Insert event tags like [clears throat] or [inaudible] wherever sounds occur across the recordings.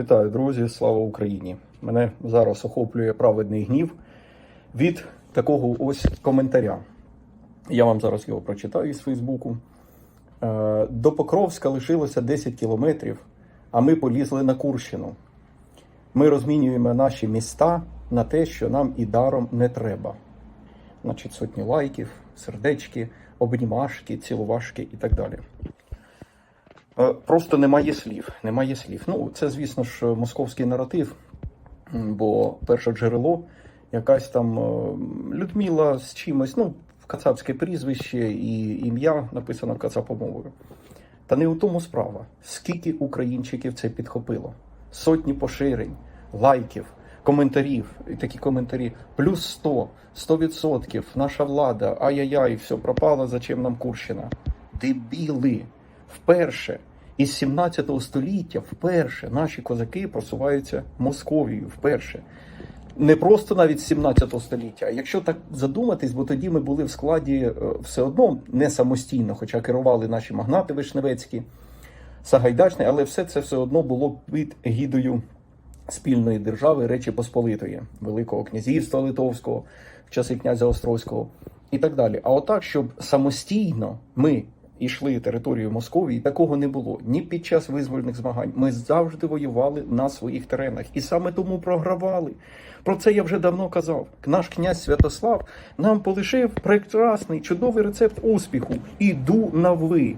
Вітаю, друзі! Слава Україні! Мене зараз охоплює праведний гнів від такого ось коментаря. Я вам зараз його прочитаю із Фейсбуку. Е, До Покровська лишилося 10 кілометрів, а ми полізли на Курщину. Ми розмінюємо наші міста на те, що нам і даром не треба. Значить, сотні лайків, сердечки, обнімашки, цілувашки і так далі. Е, Просто немає слів. Немає слів. Ну, це, звісно ж, московський наратив, бо перше джерело, якась там е, Людмила з чимось, ну, кацапське прізвище і ім'я написано кацапомовою. Та не у тому справа. Скільки українчиків це підхопило? Сотні поширень, лайків, коментарів, і такі коментарі. Плюс 100, 100%, наша влада, ай-яй-яй, все пропало, зачем нам Курщина? Дебіли! Вперше із 17 століття, вперше наші козаки просуваються Московією. Вперше. Не просто навіть з 17 століття. А якщо так задуматись, бо тоді ми були в складі е, все одно не самостійно, хоча керували наші магнати Вишневецькі, Сагайдачний, але все це все одно було під гідою спільної держави Речі Посполитої, Великого князівства Литовського в часи князя Острозького і так далі. А отак, щоб самостійно ми йшли територією Московії, такого не було ні під час визвольних змагань. Ми завжди воювали на своїх теренах і саме тому програвали. Про це я вже давно казав. Наш князь Святослав нам полишив прекрасний чудовий рецепт успіху. Іду на ви.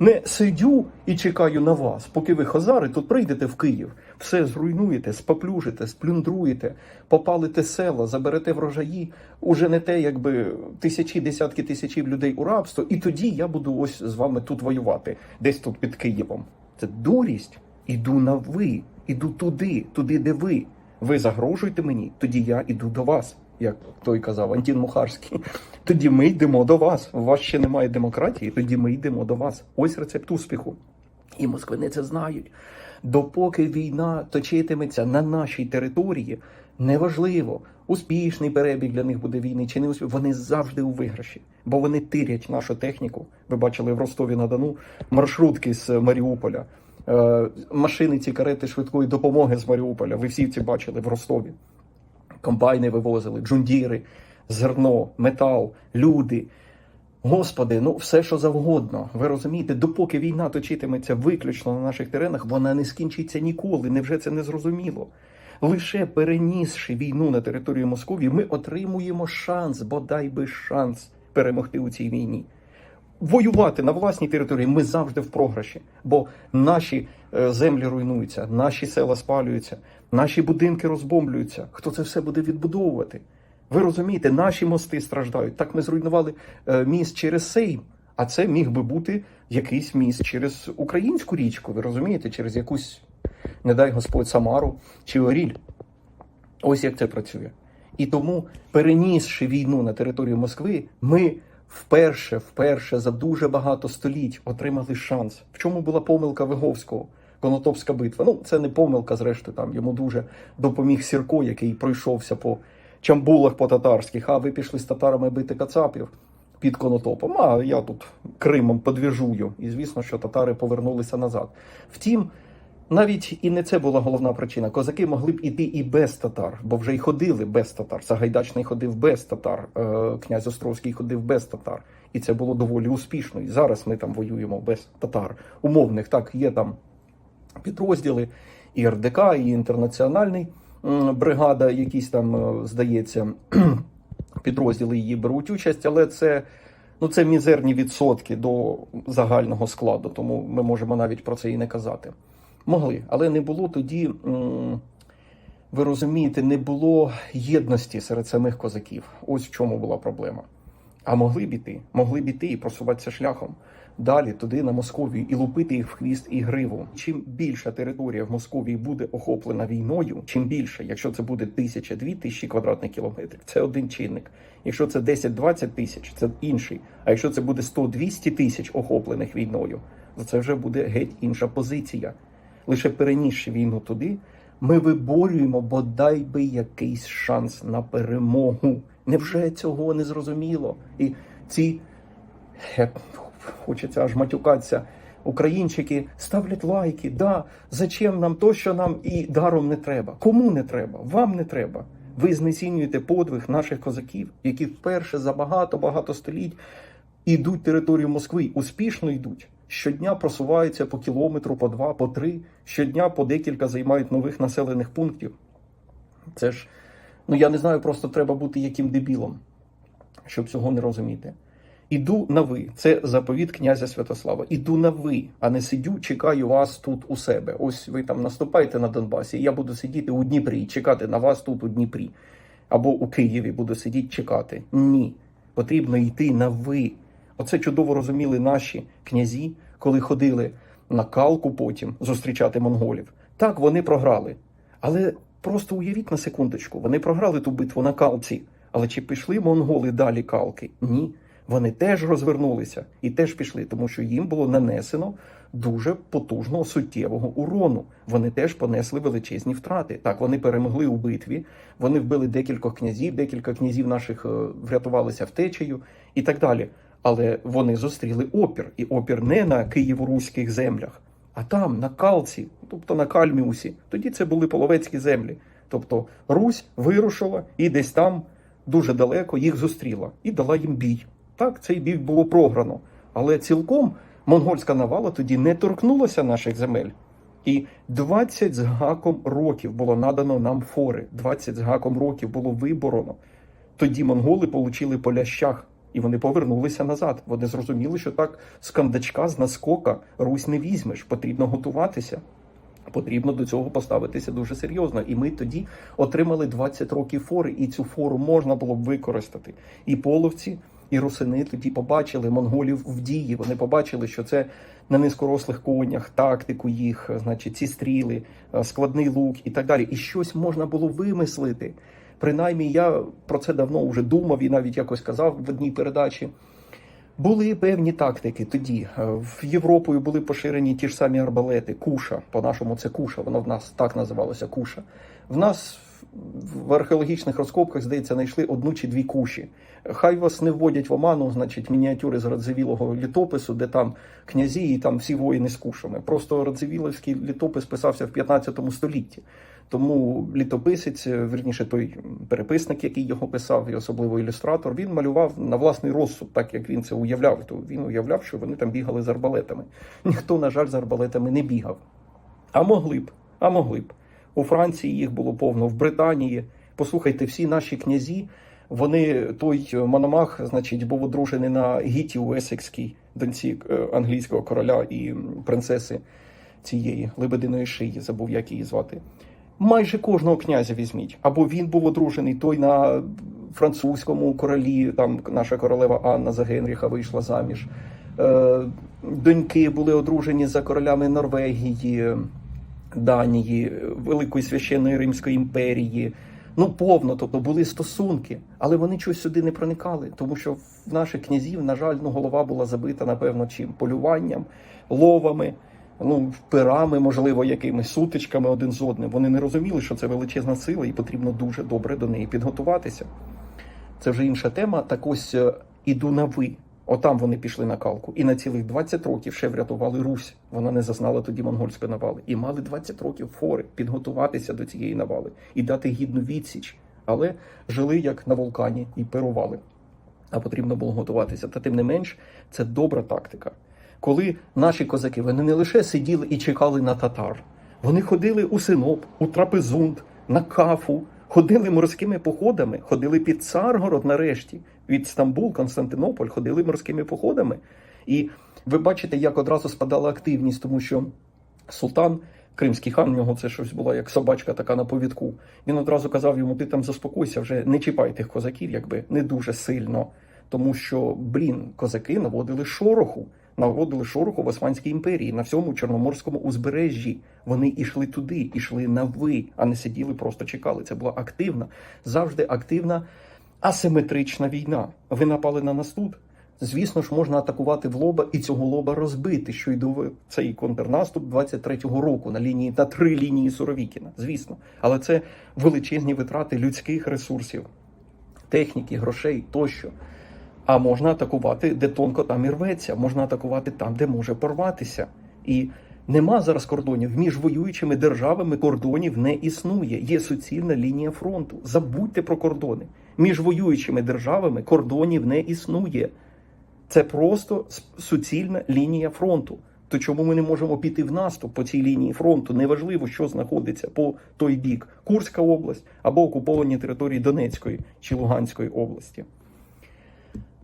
Не сидю і чекаю на вас, поки ви хазари тут прийдете в Київ, все зруйнуєте, споплюжите, сплюндруєте, попалите села, заберете врожаї, уже не те, якби тисячі, десятки тисячів людей у рабство, і тоді я буду ось з вами тут воювати, десь тут під Києвом. Це дурість. Іду на ви, іду туди, туди, де ви. Ви загрожуєте мені, тоді я іду до вас, як той казав Антін Мухарський. Тоді ми йдемо до вас. У вас ще немає демократії, тоді ми йдемо до вас. Ось рецепт успіху. І москвини це знають. Допоки війна точитиметься на нашій території, неважливо, успішний перебіг для них буде війни чи не успішний, вони завжди у виграші, бо вони тирять нашу техніку. Ви бачили в Ростові на Дону маршрутки з Маріуполя, е, машини, ці карети швидкої допомоги з Маріуполя. Ви всі ці бачили в Ростові. Комбайни вивозили, джундіри, зерно, метал, люди. Господи, ну все, що завгодно. Ви розумієте, допоки війна точитиметься виключно на наших теренах, вона не скінчиться ніколи. Невже це не зрозуміло? Лише перенісши війну на територію Московії, ми отримуємо шанс, бодай би шанс перемогти у цій війні. Воювати на власній території ми завжди в програші, бо наші е, землі руйнуються, наші села спалюються, наші будинки розбомблюються. Хто це все буде відбудовувати? Ви розумієте, наші мости страждають. Так ми зруйнували е, міст через Сейм, а це міг би бути якийсь міст через українську річку. Ви розумієте, через якусь, не дай Господь, Самару чи Оріль. Ось як це працює. І тому, перенісши війну на територію Москви, ми вперше, вперше за дуже багато століть отримали шанс. В чому була помилка Виговського? Конотопська битва. Ну, це не помилка, зрештою, там йому дуже допоміг Сірко, який пройшовся по чамбулах по татарських. А ви пішли з татарами бити кацапів під Конотопом. А я тут Кримом подвіжую. І звісно, що татари повернулися назад. Втім, навіть і не це була головна причина. Козаки могли б іти і без татар, бо вже й ходили без татар. Сагайдачний ходив без татар, е, князь Островський ходив без татар. І це було доволі успішно. І зараз ми там воюємо без татар. Умовних так є там підрозділи і РДК, і інтернаціональний бригада, якісь там, е, здається, [clears throat] підрозділи її беруть участь, але це. Ну, це мізерні відсотки до загального складу, тому ми можемо навіть про це і не казати. Могли, але не було тоді, ви розумієте, не було єдності серед самих козаків. Ось в чому була проблема. А могли б іти, могли б іти і просуватися шляхом далі, туди, на Московію, і лупити їх в хвіст і гриву. Чим більша територія в Московії буде охоплена війною, чим більше, якщо це буде тисяча дві тисячі квадратних кілометрів, це один чинник. Якщо це 10-20 тисяч, це інший. А якщо це буде 100-200 тисяч охоплених війною, то це вже буде геть інша позиція. Лише перенісши війну туди, ми виборюємо бодай би якийсь шанс на перемогу. Невже цього не зрозуміло? І ці як хочеться аж матюкатися. Українчики ставлять лайки. Да, зачем нам то, що нам і даром не треба? Кому не треба? Вам не треба. Ви знецінюєте подвиг наших козаків, які вперше за багато-багато століть ідуть територію Москви, успішно йдуть. Щодня просуваються по кілометру, по два, по три. Щодня по декілька займають нових населених пунктів. Це ж, ну я не знаю, просто треба бути яким дебілом, щоб цього не розуміти. Іду на ви. Це заповіт князя Святослава. Іду на ви, а не сидю, чекаю вас тут у себе. Ось ви там наступаєте на Донбасі, я буду сидіти у Дніпрі і чекати на вас тут у Дніпрі. Або у Києві буду сидіти чекати. Ні. Потрібно йти на ви. Оце чудово розуміли наші князі, коли ходили на калку потім зустрічати монголів. Так, вони програли. Але просто уявіть на секундочку, вони програли ту битву на калці. Але чи пішли монголи далі калки? Ні. Вони теж розвернулися і теж пішли, тому що їм було нанесено дуже потужного суттєвого урону. Вони теж понесли величезні втрати. Так, вони перемогли у битві, вони вбили декількох князів, декілька князів наших е, врятувалися втечею і так далі. Але вони зустріли опір, і опір не на києво-руських землях, а там, на Калці, тобто на Кальміусі. Тоді це були половецькі землі. Тобто Русь вирушила і десь там дуже далеко їх зустріла і дала їм бій. Так, цей бій було програно, але цілком монгольська навала тоді не торкнулася наших земель. І 20 з гаком років було надано нам фори, 20 з гаком років було вибороно. Тоді монголи получили по лящах, і вони повернулися назад. Вони зрозуміли, що так з кандачка, з наскока Русь не візьмеш, потрібно готуватися. Потрібно до цього поставитися дуже серйозно. І ми тоді отримали 20 років фори, і цю фору можна було б використати. І половці, і русини тоді побачили монголів в дії. Вони побачили, що це на низькорослих конях, тактику їх, значить, ці стріли, е, складний лук і так далі. І щось можна було вимислити. Принаймні, я про це давно вже думав і навіть якось казав в одній передачі. Були певні тактики тоді. Е, В Європою були поширені ті ж самі арбалети, куша. По-нашому це куша, воно в нас так називалося куша. В нас в археологічних розкопках, здається, знайшли одну чи дві куші. Хай вас не вводять в оману, значить, мініатюри з Радзивілого літопису, де там князі і там всі воїни з кушами. Просто Радзивіловський літопис писався в 15 столітті. Тому літописець, е, верніше той переписник, який його писав, і особливо ілюстратор, він малював на власний розсуд, так як він це уявляв. То він уявляв, що вони там бігали з арбалетами. Ніхто, на жаль, з арбалетами не бігав. А могли б, а могли б. У Франції їх було повно, в Британії. Послухайте, всі наші князі, вони той Мономах, значить, був одружений на Гіті Уесекській, доньці е, англійського короля і принцеси цієї лебединої шиї, забув, як її звати. Майже кожного князя візьміть. Або він був одружений, той на французькому королі, там наша королева Анна за Генріха вийшла заміж. Е, доньки були одружені за королями Норвегії, Данії, Великої священної Римської імперії. Ну, повно, тобто були стосунки, але вони чогось сюди не проникали, тому що в наших князів, на жаль, ну, голова була забита, напевно, чим полюванням, ловами, ну, пирами, можливо, якимись сутичками один з одним. Вони не розуміли, що це величезна сила, і потрібно дуже добре до неї підготуватися. Це вже інша тема. Так ось е, іду на ви. Отам вони пішли на калку. І на цілих 20 років ще врятували Русь. Вона не зазнала тоді монгольської навали. І мали 20 років фори підготуватися до цієї навали і дати гідну відсіч. Але жили як на вулкані і пирували. А потрібно було готуватися. Та тим не менш, це добра тактика. Коли наші козаки вони не лише сиділи і чекали на татар, вони ходили у Синоп, у Трапезунд, на Кафу, ходили морськими походами, ходили під Царгород нарешті. Від Стамбул, Константинополь ходили морськими походами. І ви бачите, як одразу спадала активність, тому що султан, кримський хан, в нього це щось була як собачка така на повідку. Він одразу казав йому: ти там заспокойся, вже не чіпай тих козаків, якби не дуже сильно. Тому що, блін, козаки наводили шороху, наводили шороху в Османській імперії на всьому Чорноморському узбережжі. Вони йшли туди, йшли на ви, а не сиділи, просто чекали. Це була активна, завжди активна асиметрична війна. Ви напали на нас тут. Звісно ж, можна атакувати в лоба і цього лоба розбити, що й до цей контрнаступ 23-го року на лінії на три лінії Суровікіна. Звісно, але це величезні витрати людських ресурсів, техніки, грошей тощо. А можна атакувати, де тонко там і рветься, можна атакувати там, де може порватися. І нема зараз кордонів. Між воюючими державами кордонів не існує. Є суцільна лінія фронту. Забудьте про кордони. Між воюючими державами кордонів не існує. Це просто суцільна лінія фронту. То чому ми не можемо піти в наступ по цій лінії фронту? Неважливо, що знаходиться по той бік Курська область або окуповані території Донецької чи Луганської області.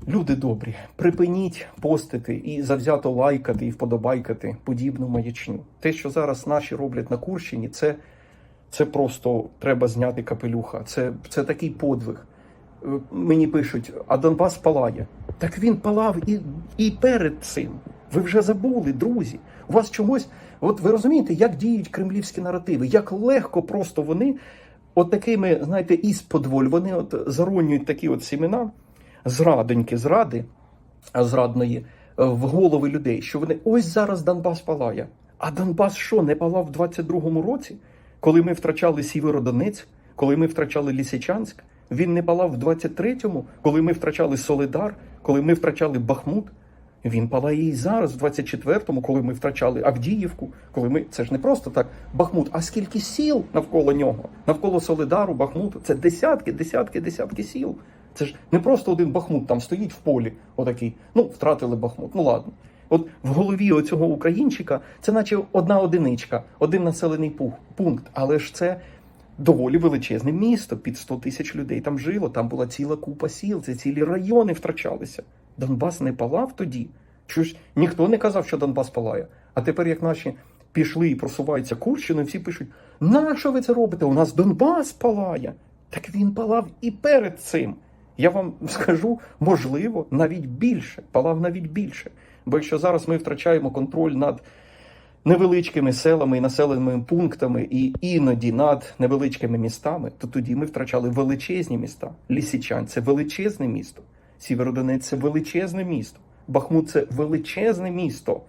Люди добрі, припиніть постити і завзято лайкати і вподобайкати подібну маячню. Те, що зараз наші роблять на Курщині, це, це просто треба зняти капелюха. Це, це такий подвиг. Е, Мені пишуть, а Донбас палає. Так він палав і, і перед цим. Ви вже забули, друзі. У вас чогось, от ви розумієте, як діють кремлівські наративи, як легко просто вони, от такими, знаєте, із-подволь, вони от заронюють такі от сімена, зрадоньки, зради, зрадної е, в голови людей, що вони ось зараз Донбас палає. А Донбас що, не палав в 22-му році, коли ми втрачали Сєвєродонецьк, коли ми втрачали Лісичанськ? Він не палав в 23-му, коли ми втрачали Солидар, коли ми втрачали Бахмут. Він палає і зараз, в 24-му, коли ми втрачали Авдіївку, коли ми це ж не просто так Бахмут, а скільки сіл навколо нього, навколо Солидару, Бахмуту. Це десятки, десятки, десятки сіл. Це ж не просто один Бахмут там стоїть в полі, отакий. Ну, втратили Бахмут. Ну ладно. От в голові оцього українчика це наче одна одиничка, один населений пункт, але ж це доволі величезне місто, під 100 тисяч людей там жило, там була ціла купа сіл, це цілі райони втрачалися. Донбас не палав тоді. Чого ж ніхто не казав, що Донбас палає. А тепер, як наші пішли і просуваються Курщиною, всі пишуть: нащо ви це робите? У нас Донбас палає. Так він палав і перед цим. Я вам [laughs] скажу, можливо, навіть більше, палав навіть більше. Бо якщо зараз ми втрачаємо контроль над невеличкими селами і населеними пунктами, і іноді над невеличкими містами, то тоді ми втрачали величезні міста. Лісичань це величезне місто. Сєвєродонець це величезне місто. Бахмут це величезне місто.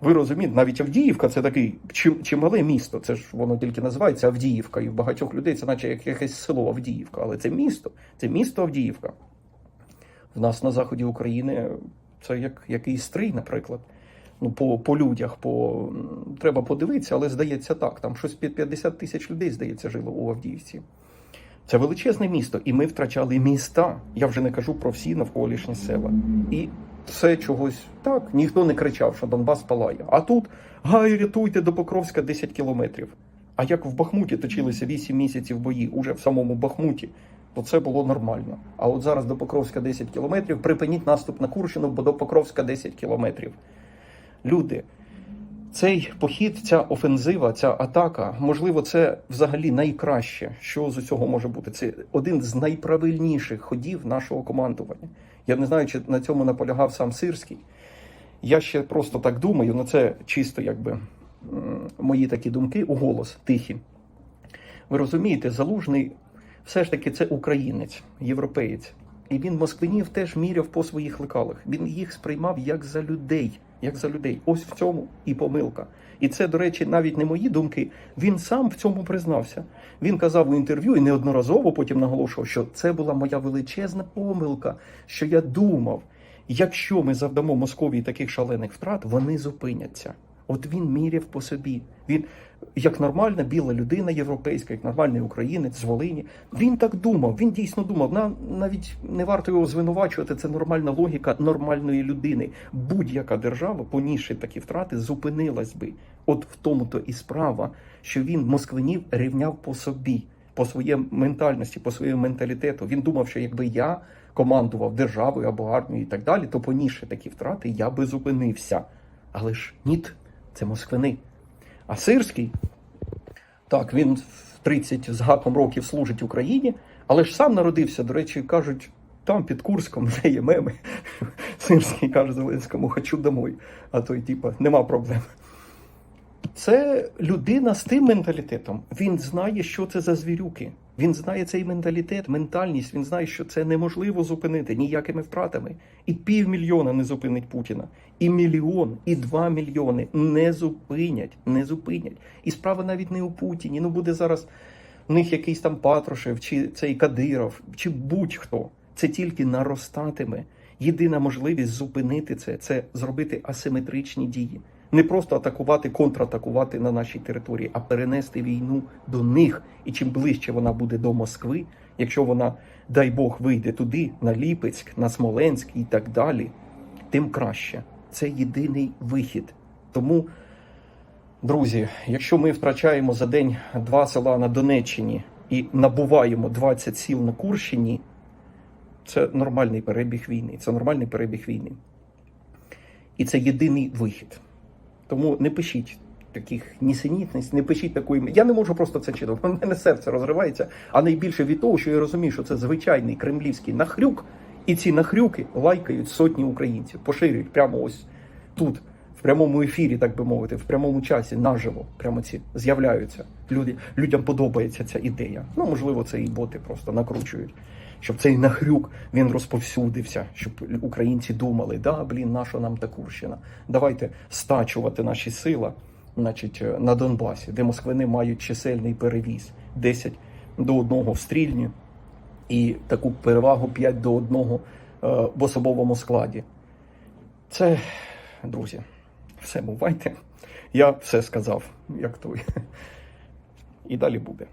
Ви розумієте, навіть Авдіївка це такий чим- чимале місто. Це ж воно тільки називається Авдіївка, і в багатьох людей це наче як якесь село Авдіївка, але це місто, це місто Авдіївка. В нас на заході України це як якийсь стрий, наприклад. Ну, по, по людях, по треба подивитися, але здається так. Там щось під 50 тисяч людей, здається, жило у Авдіївці. Це величезне місто, і ми втрачали міста. Я вже не кажу про всі навколишні села. І все чогось так. Ніхто не кричав, що Донбас палає. А тут гай, рятуйте до Покровська 10 кілометрів. А як в Бахмуті точилися 8 місяців бої, уже в самому Бахмуті, то це було нормально. А от зараз до Покровська 10 кілометрів. Припиніть наступ на Курщину, бо до Покровська 10 кілометрів. Люди, цей похід, ця офензива, ця атака, можливо, це взагалі найкраще, що з усього може бути. Це один з найправильніших ходів нашого командування. Я не знаю, чи на цьому наполягав сам Сирський. Я ще просто так думаю, ну це чисто якби мої такі думки у голос тихі. Ви розумієте, залужний все ж таки це українець, європеєць. І він москвинів теж міряв по своїх лекалах. Він їх сприймав як за людей, як за людей. Ось в цьому і помилка. І це, до речі, навіть не мої думки. Він сам в цьому признався. Він казав у інтерв'ю і неодноразово потім наголошував, що це була моя величезна помилка, що я думав, якщо ми завдамо Московії таких шалених втрат, вони зупиняться. От він міряв по собі. Він як нормальна біла людина європейська, як нормальний українець з Волині. Він так думав. Він дійсно думав. На навіть не варто його звинувачувати. Це нормальна логіка нормальної людини. Будь-яка держава, понісши такі втрати, зупинилась би. От в тому то і справа, що він москвинів рівняв по собі, по своїй ментальності, по своєму менталітету. Він думав, що якби я командував державою або армією і так далі, то понісши такі втрати, я би зупинився. Але ж ні, це москвини. А Сирський, так, він в 30 з гаком років служить Україні, але ж сам народився, до речі, кажуть, там під Курском вже є меми. [laughs] Сирський каже Зеленському, хочу домой. А той, типа, нема проблем. Це людина з тим менталітетом. Він знає, що це за звірюки. Він знає цей менталітет, ментальність. Він знає, що це неможливо зупинити ніякими втратами. І півмільйона не зупинить Путіна, і мільйон, і два мільйони не зупинять, не зупинять. І справа навіть не у Путіні. Ну буде зараз у них якийсь там Патрушев, чи цей Кадиров, чи будь-хто. це тільки наростатиме. Єдина можливість зупинити це це зробити асиметричні дії. Не просто атакувати, контратакувати на нашій території, а перенести війну до них. І чим ближче вона буде до Москви, якщо вона, дай Бог, вийде туди, на Ліпецьк, на Смоленськ і так далі, тим краще. Це єдиний вихід. Тому, друзі, якщо ми втрачаємо за день два села на Донеччині і набуваємо 20 сіл на Курщині, це нормальний перебіг війни. Це нормальний перебіг війни. І це єдиний вихід. Тому не пишіть таких нісенітниць, не пишіть такої. Я не можу просто це читати. У мене серце розривається, а найбільше від того, що я розумію, що це звичайний кремлівський нахрюк, і ці нахрюки лайкають сотні українців, поширюють прямо ось тут, в прямому ефірі, так би мовити, в прямому часі, наживо, прямо ці з'являються. Люди, людям подобається ця ідея. Ну, можливо, це і боти просто накручують. Щоб цей нахрюк він розповсюдився, щоб українці думали, да, блін, наша нам та Курщина. Давайте стачувати наші сила, значить, е, на Донбасі, де москвини мають чисельний перевіз 10 до 1 в стрільні і таку перевагу 5 до 1 е, в особовому складі. Це, друзі, все бувайте. Я все сказав, як той. І далі буде.